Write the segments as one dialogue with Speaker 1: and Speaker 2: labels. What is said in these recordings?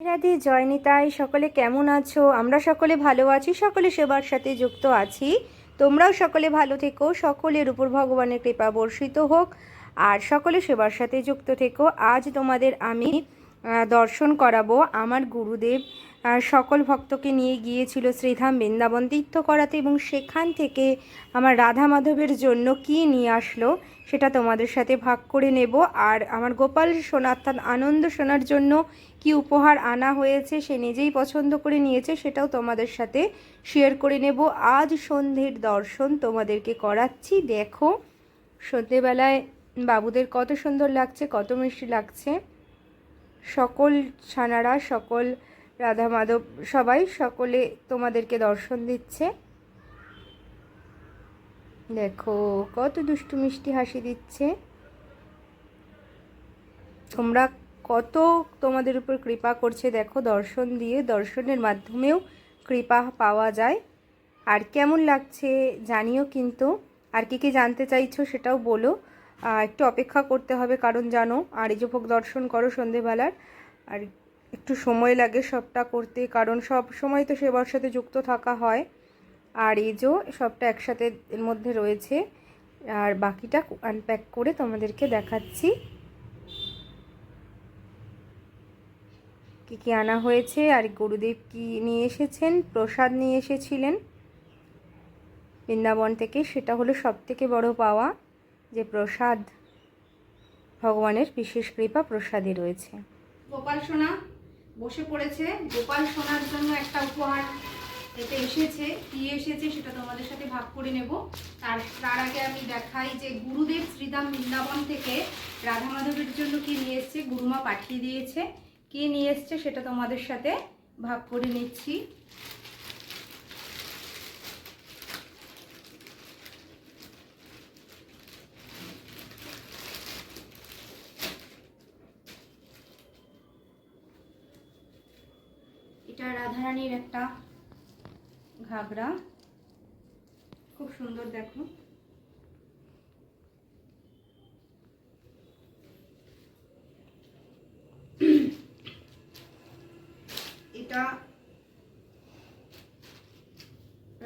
Speaker 1: রাধে জয়নিতাই সকলে কেমন আছো? আমরা সকলে ভালো আছি, সকলে সেবার সাথে যুক্ত আছি। তোমরাও সকলে ভালো থেকো, সকলের উপর ভগবানের কৃপা বর্ষিত হোক, আর সকলে সেবার সাথে যুক্ত থেকো। আজ তোমাদের আমি দর্শন করাবো। আমার গুরুদেব সকল ভক্তকে নিয়ে গিয়েছিল শ্রীধাম বৃন্দাবন তীর্থ করাতে এবং সেখান থেকে আমার রাধা মাধবের জন্য কি নিয়ে আসলো সেটা তোমাদের সাথে ভাগ করে নেব। আর আমার গোপাল সোনা অর্থাৎ আনন্দ সোনার জন্য কি উপহার আনা হয়েছে সে নিজেই পছন্দ করে নিয়েছে সেটাও তোমাদের সাথে শেয়ার করে নেব। আজ সন্ধ্যের দর্শন তোমাদেরকে করাচ্ছি। দেখো, সন্ধেবেলায় বাবুদের কত সুন্দর লাগছে, কত মিষ্টি লাগছে। সকল ছানারা সকল রাধা মাধব সবাই সকলে তোমাদেরকে দর্শন দিচ্ছে। দেখো, কত দুষ্টু মিষ্টি হাসি দিচ্ছে। তোমরা কত তোমাদের উপর কৃপা করছে, দেখো, দর্শন দিয়ে, দর্শনের মাধ্যমেও কৃপা পাওয়া যায়। আর কেমন লাগছে জানিও কিন্তু। আর কি কি জানতে চাইছো সেটাও বলো। একটু অপেক্ষা করতে হবে, কারণ জানো, আর এই যে ভোগ দর্শন করো সন্ধেবেলার, আর একটু সময় লাগে সবটা করতে, কারণ সব সময় তো সেবার সাথে যুক্ত থাকা হয়, আর এই যে সবটা একসাথে এর মধ্যে রয়েছে, আর বাকিটা আনপ্যাক করে তোমাদেরকে দেখাচ্ছি। কী কী আনা হয়েছে, আর গুরুদেব কি নিয়ে এসেছেন, প্রসাদ নিয়ে এসেছিলেন। বৃন্দাবন থেকে সেটা হলো সব থেকে বড় পাওয়া। যে প্রসাদ, ভগবানের বিশেষ কৃপা প্রসাদে রয়েছে। গোপাল সোনা বসে পড়েছে। গোপাল সোনার জন্য একটা উপহার এতে এসেছে। কি এসেছে সেটা তোমাদের সাথে ভাগ করে নেব। তার তার আগে আমি দেখাই যে গুরুদেব শ্রীধাম বৃন্দাবন থেকে রাধা মাধবের জন্য কি নিয়ে এসছে, গুরুমা পাঠিয়ে দিয়েছে। কি নিয়ে এসছে সেটা তোমাদের সাথে ভাগ করে নিচ্ছি এটা রাধারানীর একটা ঘাগরা। খুব সুন্দর দেখো। এটা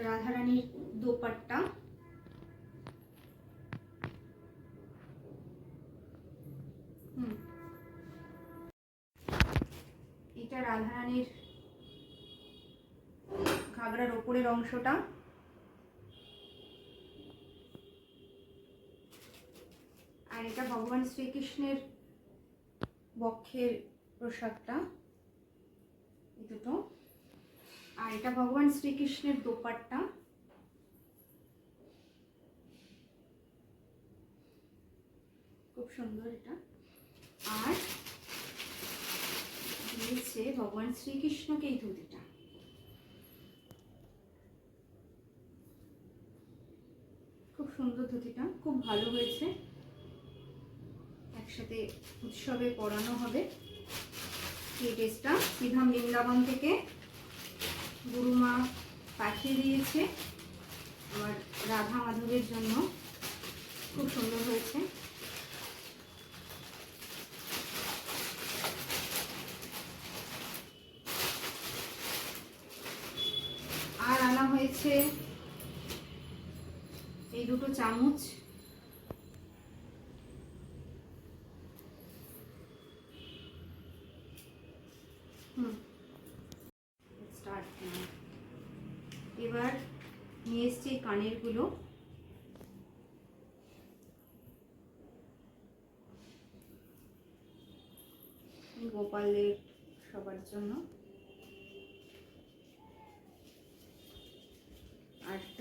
Speaker 1: রাধারানীর দোপাট্টা। ঘাগরার ওপরের অংশটা। আর এটা ভগবান শ্রীকৃষ্ণের বক্ষের প্রসাদটা দুটো। আর এটা ভগবান শ্রীকৃষ্ণের দোপাট্টা। খুব সুন্দর এটা। আর দিয়েছে ভগবান শ্রীকৃষ্ণকে এই ধুতিটা খুব সুন্দর ধুতিটা, খুব ভালো হয়েছে। একসাথে উৎসবে পরানো হবে এই ড্রেসটা। শ্রীধাম বৃন্দাবন থেকে গুরুমা পাঠিয়ে দিয়েছে আমার রাধা মাধবের জন্য। খুব সুন্দর হয়েছে। আর আনা হয়েছে এই দুটো চামচ। এবার নিয়ে এসছি কানেরগুলো। গোপালের সবার জন্য।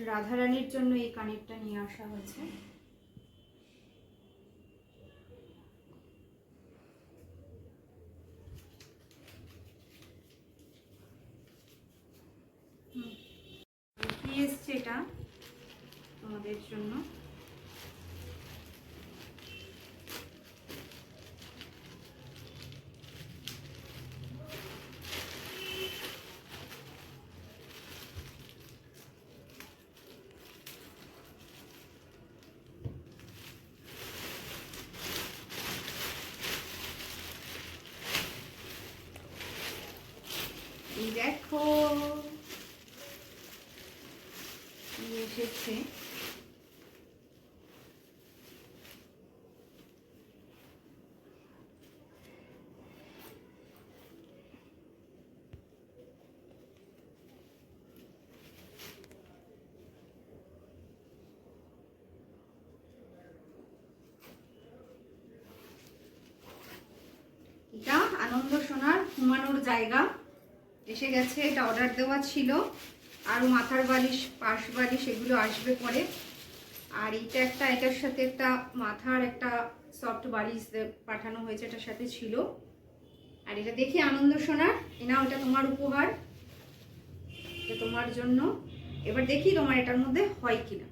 Speaker 1: রাধারানীর জন্য এই কানেরটা নিয়ে আসা হয়েছে। কি এসছে এটা তোমাদের জন্য? এসেছে এটা আনন্দ সোনার ঘুমানোর জায়গা। এসে গেছে এটা অর্ডার দেওয়া ছিল। আরও মাথার বালিশ, পাশ বালিশ এগুলো আসবে পরে। আর এইটা একটা, এটার সাথে একটা মাথার একটা সফট বালিশ পাঠানো হয়েছে, এটার সাথে ছিল। আর এটা দেখি আনন্দ সোনার এনা ওটা তোমার উপহার। এটা তোমার জন্য। এবার দেখি তোমার এটার মধ্যে হয় কিনা।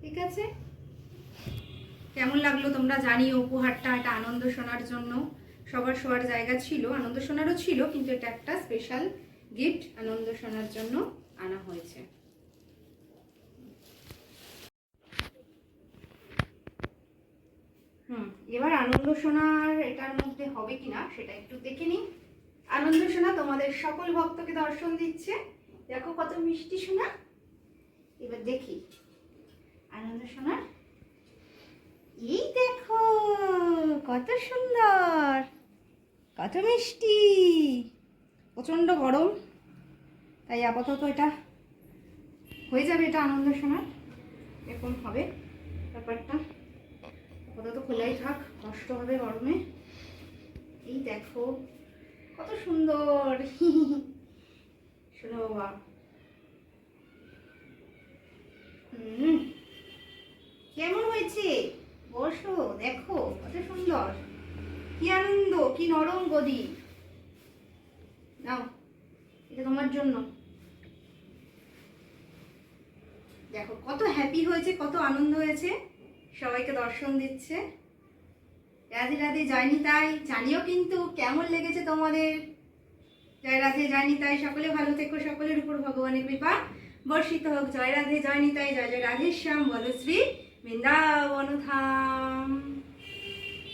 Speaker 1: ঠিক আছে? কেমন লাগল তোমরা জানিও উপহারটা, এটা আনন্দ শোনার জন্য। সবার শোয়ার জায়গা ছিল, আনন্দ শোনারও ছিল, কিন্তু এটা একটা স্পেশাল গিফট আনন্দ শোনার জন্য আনা হয়েছে। হুম, এবার আনন্দ সোনার এটার মধ্যে হবে কিনা সেটা একটু দেখে নিই। আনন্দ সোনা তোমাদের সকল ভক্তকে দর্শন দিচ্ছে। দেখো কত মিষ্টি সোনা এবার দেখি। আনন্দ সোনার এই দেখো, কত সুন্দর, কত মিষ্টি। প্রচণ্ড গরম, তাই আপাতত এটা হয়ে যাবে এটা আনন্দ শোনার এরকম হবে ব্যাপারটা। আপাতত খোলাই থাক, কষ্ট হবে গরমে। এই দেখো, কত সুন্দর। শোনো বাবা। কেমন হয়েছে? বসো, দেখো, কত সুন্দর। কি আনন্দ, কি নরম গদি। নাও এটা তোমার জন্য। দেখো, কত হ্যাপি হয়েছে, কত আনন্দ হয়েছে। সবাইকে দর্শন দিচ্ছে। রাধে রাধে যায়নি তাই জানিও কিন্তু কেমন লেগেছে তোমাদের। জয় রাধে যায়নি তাই সকলে ভালো থেকো, সকলের উপর ভগবানের কৃপা বর্ষিত হোক। জয় রাধে, জয় নিতাই, জয় জয় রাধেশ্যাম বল শ্রী বৃন্দাবন ধাম